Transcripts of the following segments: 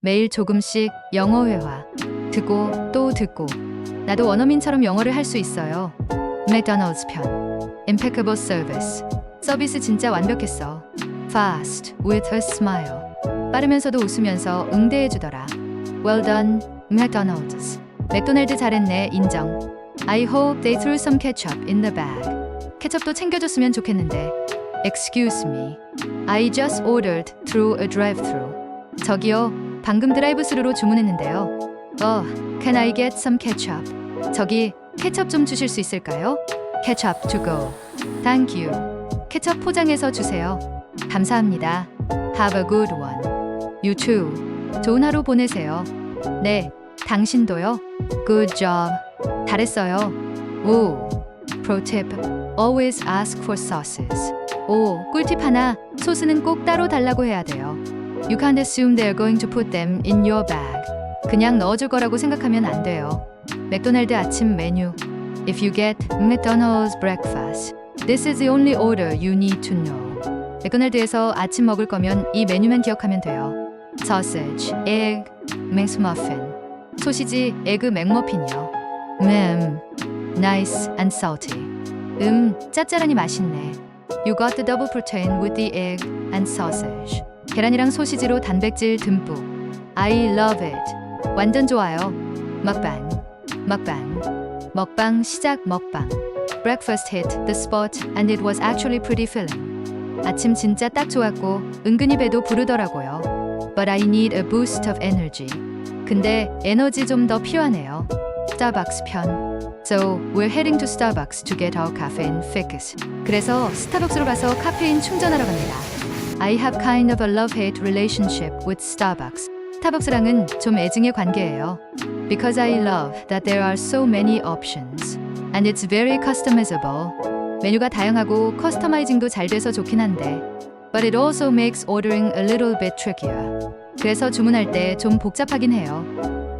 매일 조금씩 영어 회화. 듣고 또 듣고. 나도 원어민처럼 영어를 할 수 있어요. 맥도날드스 편. Impeccable service. 서비스 진짜 완벽했어. Fast with a smile. 빠르면서도 웃으면서 응대해주더라. Well done, McDonald's. 맥도날드 잘했네, 인정. I hope they threw some ketchup in the bag. 케첩도 챙겨줬으면 좋겠는데. Excuse me. I just ordered through a drive-thru. 저기요, 방금 드라이브스루로 주문했는데요. Oh, can I get some ketchup? 저기 케첩 좀 주실 수 있을까요? Ketchup to go. Thank you. 케첩 포장해서 주세요. 감사합니다. Have a good one. You too. 좋은 하루 보내세요. 네, 당신도요. Good job. 잘했어요. 오. Pro tip. Always ask for sauces. 오, 꿀팁 하나. 소스는 꼭 따로 달라고 해야 돼요. You can't assume they're going to put them in your bag. 그냥 넣어줄 거라고 생각하면 안 돼요. 맥도날드 아침 메뉴. If you get McDonald's breakfast, this is the only order you need to know. 맥도날드에서 아침 먹을 거면 이 메뉴만 기억하면 돼요. Sausage, egg, McMuffin. 소시지, 에그 맥머핀이요. 음, nice and salty. 음, 짭짤하니 맛있네. You got the double protein with the egg and sausage. 계란이랑 소시지로 단백질 듬뿍. I love it. 완전 좋아요. 먹방, 먹방, 먹방 시작 먹방. Breakfast hit the spot and it was actually pretty filling. 아침 진짜 딱 좋았고 은근히 배도 부르더라고요. But I need a boost of energy. 근데 에너지 좀 더 필요하네요. 스타벅스 편. So we're heading to Starbucks to get our caffeine fix. 그래서 스타벅스로 가서 카페인 충전하러 갑니다. I have kind of a love-hate relationship with Starbucks. 스타벅스랑은 좀 애증의 관계예요. Because I love that there are so many options. And it's very customizable. 메뉴가 다양하고 커스터마이징도 잘 돼서 좋긴 한데. But it also makes ordering a little bit trickier. 그래서 주문할 때 좀 복잡하긴 해요.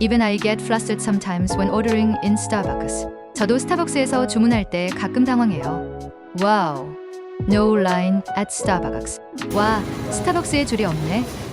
Even I get flustered sometimes when ordering in Starbucks. 저도 스타벅스에서 주문할 때 가끔 당황해요. 와우. No line at Starbucks. 와, 스타벅스에 줄이 없네.